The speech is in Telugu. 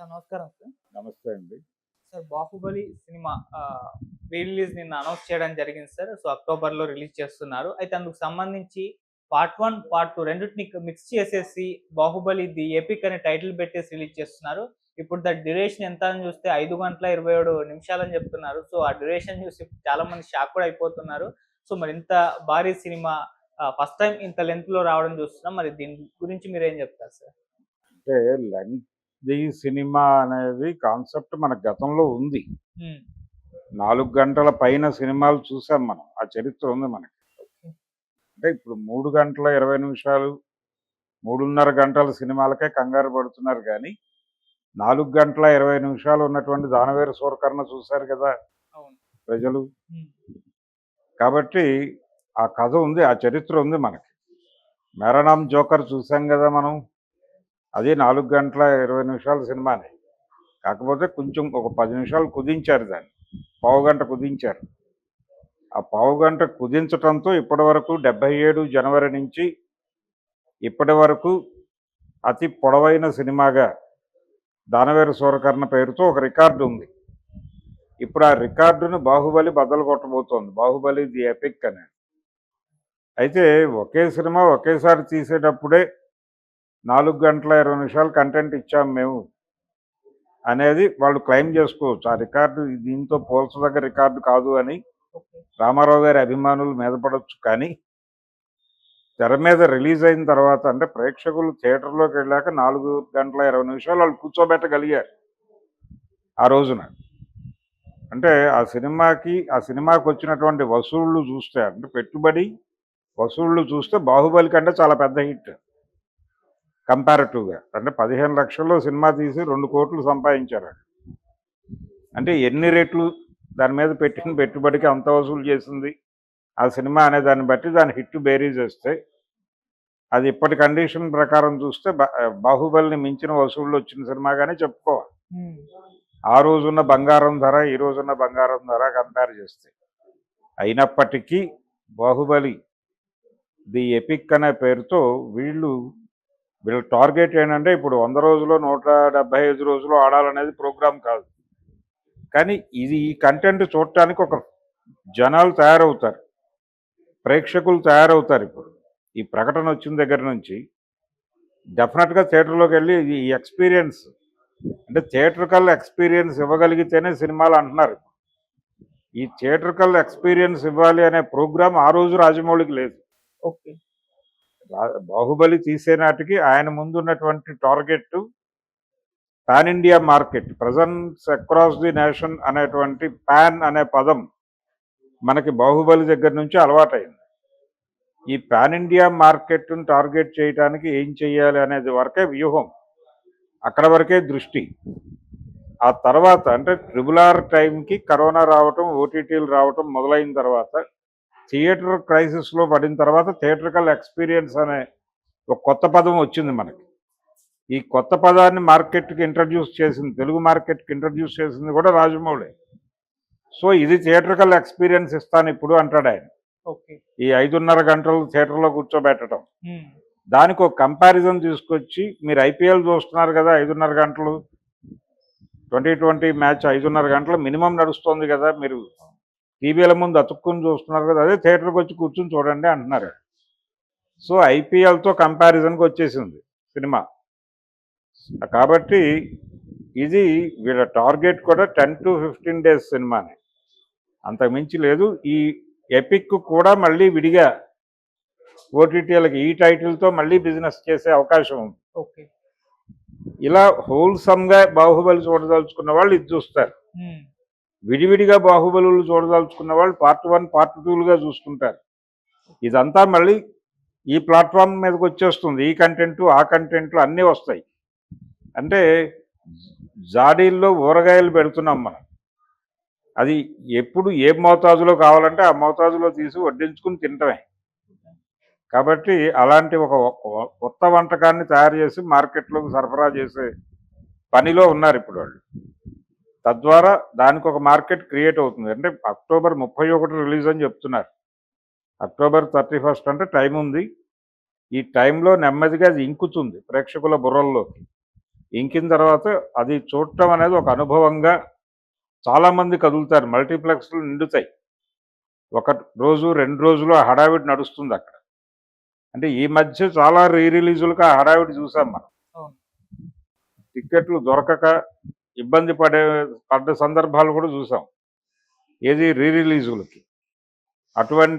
సార్ నమస్కారం సార్. నమస్తే అండి. సార్ బాహుబలి సినిమా రిలీజ్ నిన్న అనౌన్స్ చేయడం జరిగింది సార్. సో అక్టోబర్లో రిలీజ్ చేస్తున్నారు. అయితే అందుకు సంబంధించి పార్ట్ వన్ పార్ట్ టూ రెండింటిని మిక్స్ చేసేసి బాహుబలి ది ఎపిక్ అనే టైటిల్ పెట్టేసి రిలీజ్ చేస్తున్నారు. ఇప్పుడు ద డ్యూరేషన్ ఎంత అని చూస్తే ఐదు గంటల ఇరవై ఏడు నిమిషాలు అని చెప్తున్నారు. సో ఆ డ్యూరేషన్ చూసి చాలా మంది షాక్ కూడా అయిపోతున్నారు. సో మరి ఇంత భారీ సినిమా ఫస్ట్ టైం ఇంత లెంత్లో రావడం చూస్తున్నాం. మరి దీని గురించి మీరు ఏం చెప్తారు సార్? అంటే లెంగ్త్ సినిమా అనేది కాన్సెప్ట్ మన గతంలో ఉంది. నాలుగు గంటల పైన సినిమాలు చూసాం మనం. ఆ చరిత్ర ఉంది మనకి. అంటే ఇప్పుడు మూడు గంటల ఇరవై నిమిషాలు మూడున్నర గంటల సినిమాలకే కంగారు పడుతున్నారు కానీ నాలుగు గంటల ఇరవై నిమిషాలు ఉన్నటువంటి దానవేరు సూరకర్ణ చూశారు కదా ప్రజలు. కాబట్టి ఆ కథ ఉంది ఆ చరిత్ర ఉంది మనకి. మెరణం జోకర్ చూసాం కదా మనం. అది నాలుగు గంటల ఇరవై నిమిషాల సినిమానే. కాకపోతే కొంచెం ఒక పది నిమిషాలు కుదించారు దాన్ని. పావు గంట కుదించారు. ఆ పావు గంట కుదించటంతో ఇప్పటి వరకు డెబ్బై ఏడు జనవరి నుంచి ఇప్పటి వరకు అతి పొడవైన సినిమాగా దానవేరు సూరకర్ణ పేరుతో ఒక రికార్డు ఉంది. ఇప్పుడు ఆ రికార్డును బాహుబలి బదలు కొట్టబోతోంది బాహుబలి ది ఎపిక్ అని అయితే ఒకే సినిమా ఒకేసారి తీసేటప్పుడే నాలుగు గంటల ఇరవై నిమిషాలు కంటెంట్ ఇచ్చాం మేము. అనేది వాళ్ళు క్లెయిమ్ చేసుకోవచ్చు. ఆ రికార్డు దీంతో పోల్చదగ్గ రికార్డు కాదు అని రామారావు గారి అభిమానులు మీద పడవచ్చు కానీ తెర మీద రిలీజ్ అయిన తర్వాత అంటే ప్రేక్షకులు థియేటర్లోకి వెళ్ళాక నాలుగు గంటల ఇరవై నిమిషాలు వాళ్ళు కూర్చోబెట్టగలిగారు ఆ రోజున. అంటే ఆ సినిమాకి ఆ సినిమాకి వచ్చినటువంటి వసూళ్ళు చూస్తే అంటే పెట్టుబడి వసూళ్ళు చూస్తే బాహుబలి కంటే చాలా పెద్ద హిట్. కంపారిటివ్గా. అంటే పదిహేను లక్షల్లో సినిమా తీసి రెండు కోట్లు సంపాదించారు అంటే ఎన్ని రెట్లు దాని మీద పెట్టిన పెట్టుబడికి అంత వసూలు చేసింది? ఆ సినిమా అనే దాన్ని బట్టి దాని హిట్ బేరీజ్ వస్తే అది ఇప్పటి కండిషన్ ప్రకారం చూస్తే బాహుబలిని మించిన వసూళ్ళు వచ్చిన సినిమాగానే చెప్పుకోవాలి. ఆ రోజున్న బంగారం ధర ఈ రోజున్న బంగారం ధర కంపేర్ చేస్తే. అయినప్పటికీ బాహుబలి ది ఎపిక్ అనే పేరుతో వీళ్ళు వీళ్ళ టార్గెట్ ఏంటంటే ఇప్పుడు వంద రోజులు నూట డెబ్బై ఐదు రోజులు ఆడాలనేది ప్రోగ్రామ్ కాదు. కానీ ఇది ఈ కంటెంట్ చూడటానికి ఒక జనాలు తయారవుతారు. ప్రేక్షకులు తయారవుతారు ఇప్పుడు. ఈ ప్రకటన వచ్చిన దగ్గర నుంచి డెఫినెట్గా థియేటర్లోకి వెళ్ళి ఈ ఎక్స్పీరియన్స్. అంటే థియేటర్కల్ ఎక్స్పీరియన్స్ ఇవ్వగలిగితేనే సినిమాలు అంటున్నారు. ఈ థియేటర్కల్ ఎక్స్పీరియన్స్ ఇవ్వాలి అనే ప్రోగ్రామ్ ఆ రోజు రాజమౌళికి లేదు. ఓకే. బాహుబలి తీసే నాటికి ఆయన ముందు ఉన్నటువంటి target pan India market. Presence across the nation అనేటువంటి పాన్ అనే పదం మనకి బాహుబలి దగ్గర నుంచి అలవాటైంది. ఈ పాన్ ఇండియా మార్కెట్ను టార్గెట్ చేయడానికి ఏం చేయాలి అనేది వరకే వ్యూహం. అక్కడ వరకే దృష్టి. ఆ తర్వాత అంటే ట్రిబుల్ ఆర్ టైంకి కరోనా రావటం ఓటీటీలు రావటం మొదలైన తర్వాత థియేటర్ క్రైసిస్లో పడిన తర్వాత థియేటర్కల్ ఎక్స్పీరియన్స్ అనే ఒక కొత్త పదం వచ్చింది మనకి. ఈ కొత్త పదాన్ని మార్కెట్కి ఇంట్రడ్యూస్ చేసింది తెలుగు మార్కెట్కి ఇంట్రడ్యూస్ చేసింది కూడా రాజమౌళి. సో ఇది థియేటర్కల్ ఎక్స్పీరియన్స్ ఇస్తాను ఇప్పుడు అంటాడు ఆయన. ఈ ఐదున్నర గంటలు థియేటర్లో కూర్చోబెట్టడం. దానికి ఒక కంపారిజన్ తీసుకొచ్చి మీరు ఐపీఎల్ చూస్తున్నారు కదా ఐదున్నర గంటలు. ట్వంటీ ట్వంటీ మ్యాచ్ ఐదున్నర గంటలు మినిమం నడుస్తుంది కదా మీరు టీవీల ముందు అతుక్కుని చూస్తున్నారు కదా అదే థియేటర్కి వచ్చి కూర్చుని చూడండి అంటున్నారు. సో ఐపీఎల్తో కంపారిజన్కి వచ్చేసింది సినిమా. కాబట్టి ఇది వీళ్ళ టార్గెట్ కూడా టెన్ టు ఫిఫ్టీన్ డేస్ సినిమానే. అంతకు మించి లేదు. ఈ ఎపిక్ కూడా మళ్ళీ విడిగా ఓటీటీలకి ఈ టైటిల్తో మళ్ళీ బిజినెస్ చేసే అవకాశం ఉంది. ఓకే. ఇలా హోల్సమ్గా బాహుబలి చూడదలుచుకున్న వాళ్ళు ఇది చూస్తారు. విడివిడిగా బాహుబలులు చూడదలుచుకున్న వాళ్ళు పార్ట్ వన్ పార్ట్ టూలుగా చూసుకుంటారు. ఇదంతా మళ్ళీ ఈ ప్లాట్ఫామ్ మీదకి వచ్చేస్తుంది. ఈ కంటెంట్ ఆ కంటెంట్లు అన్నీ వస్తాయి. అంటే జాడీల్లో ఊరగాయలు పెడుతున్నాం మనం. అది ఎప్పుడు ఏ మోతాజులో కావాలంటే ఆ మోతాజులో తీసి వడ్డించుకుని తినటమే కాబట్టి అలాంటి ఒక ఒక కొత్త వంటకాన్ని తయారు చేసి మార్కెట్లోకి సరఫరా చేసే పనిలో ఉన్నారు ఇప్పుడు వాళ్ళు. తద్వారా దానికి ఒక మార్కెట్ క్రియేట్ అవుతుంది. అంటే అక్టోబర్ ముప్పై ఒకటి రిలీజ్ అని చెప్తున్నారు. అక్టోబర్ థర్టీ ఫస్ట్ అంటే టైం ఉంది. ఈ టైంలో నెమ్మదిగా అది ఇంకుతుంది ప్రేక్షకుల బుర్రల్లోకి. ఇంకిన తర్వాత అది చూడటం అనేది ఒక అనుభవంగా చాలామంది కదులుతారు. మల్టీప్లెక్స్లు నిండుతాయి. ఒక రోజు రెండు రోజులు ఆ హడావిడి నడుస్తుంది అక్కడ. అంటే ఈ మధ్య చాలా రీ రిలీజులకు ఆ హడావిడి చూసాం మనం. టిక్కెట్లు దొరకక ఇబ్బంది పడే పడ్డ సందర్భాలు కూడా చూసాం. ఏది రీ రిలీజులకి అటువంటి